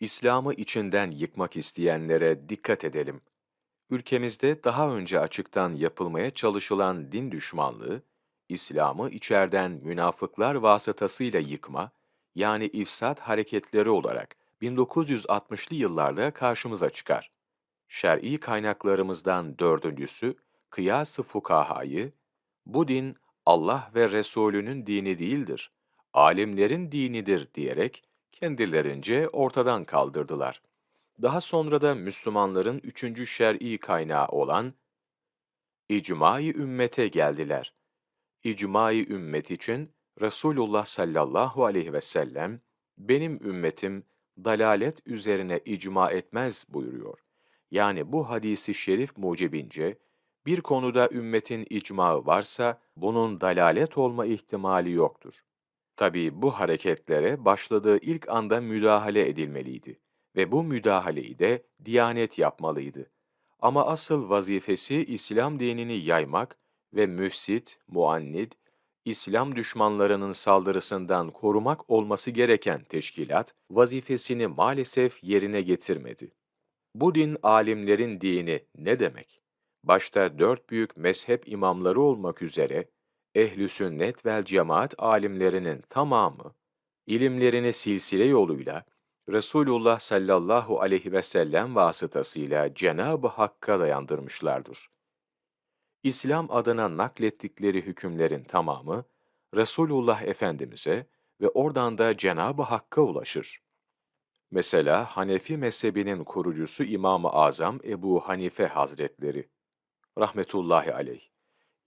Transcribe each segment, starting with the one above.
İslam'ı içinden yıkmak isteyenlere dikkat edelim. Ülkemizde daha önce açıktan yapılmaya çalışılan din düşmanlığı, İslam'ı içerden münafıklar vasıtasıyla yıkma, yani ifsat hareketleri olarak 1960'lı yıllarda karşımıza çıkar. Şer'i kaynaklarımızdan dördüncüsü, Kıyas-ı Fukaha'yı, bu din Allah ve Resulünün dini değildir, alimlerin dinidir diyerek kendilerince ortadan kaldırdılar. Daha sonra da Müslümanların üçüncü şer'i kaynağı olan İcma-i Ümmet'e geldiler. İcma-i Ümmet için Resulullah sallallahu aleyhi ve sellem, benim ümmetim dalalet üzerine icma etmez buyuruyor. Yani bu hadisi şerif mucibince, bir konuda ümmetin icmağı varsa, bunun dalalet olma ihtimali yoktur. Tabii bu hareketlere başladığı ilk anda müdahale edilmeliydi ve bu müdahaleyi de Diyanet yapmalıydı. Ama asıl vazifesi İslam dinini yaymak ve müfsit, muannid, İslam düşmanlarının saldırısından korumak olması gereken teşkilat, vazifesini maalesef yerine getirmedi. Bu din alimlerin dini ne demek? Başta dört büyük mezhep imamları olmak üzere, ehl-i sünnet vel cemaat alimlerinin tamamı, ilimlerini silsile yoluyla, Resulullah sallallahu aleyhi ve sellem vasıtasıyla Cenab-ı Hakk'a dayandırmışlardır. İslam adına naklettikleri hükümlerin tamamı, Resulullah Efendimiz'e ve oradan da Cenab-ı Hakk'a ulaşır. Mesela Hanefi mezhebinin kurucusu İmam-ı Azam Ebu Hanife Hazretleri, rahmetullahi aleyh,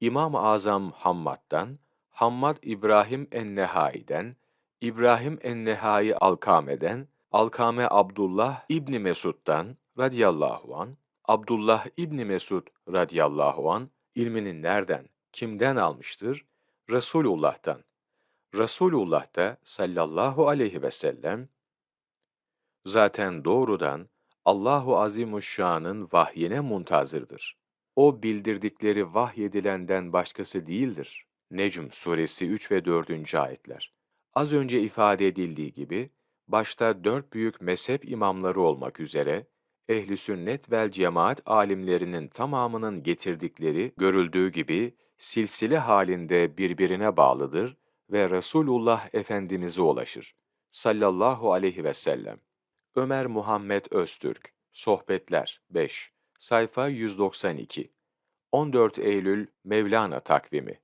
İmam-ı Azam Hammad'dan, Hammad İbrahim en-Nehai'den, İbrahim en-Nehai Alkame'den, Alkame Abdullah İbni Mesud'dan radıyallahu an, Abdullah İbni Mesud radıyallahu an ilmini nereden, kimden almıştır? Resulullah'tan. Resulullah da sallallahu aleyhi ve sellem zaten doğrudan Allahu Azimuşşan'ın vahyine muntazırdır. O bildirdikleri vahyedilenden başkası değildir. Necm suresi 3 ve 4. ayetler. Az önce ifade edildiği gibi, başta dört büyük mezhep imamları olmak üzere, ehli sünnet vel cemaat alimlerinin tamamının getirdikleri görüldüğü gibi silsile halinde birbirine bağlıdır ve Resulullah Efendimiz'e ulaşır. Sallallahu aleyhi ve sellem. Ömer Muhammed Öztürk, Sohbetler 5, sayfa 192, 14 Eylül Mevlana takvimi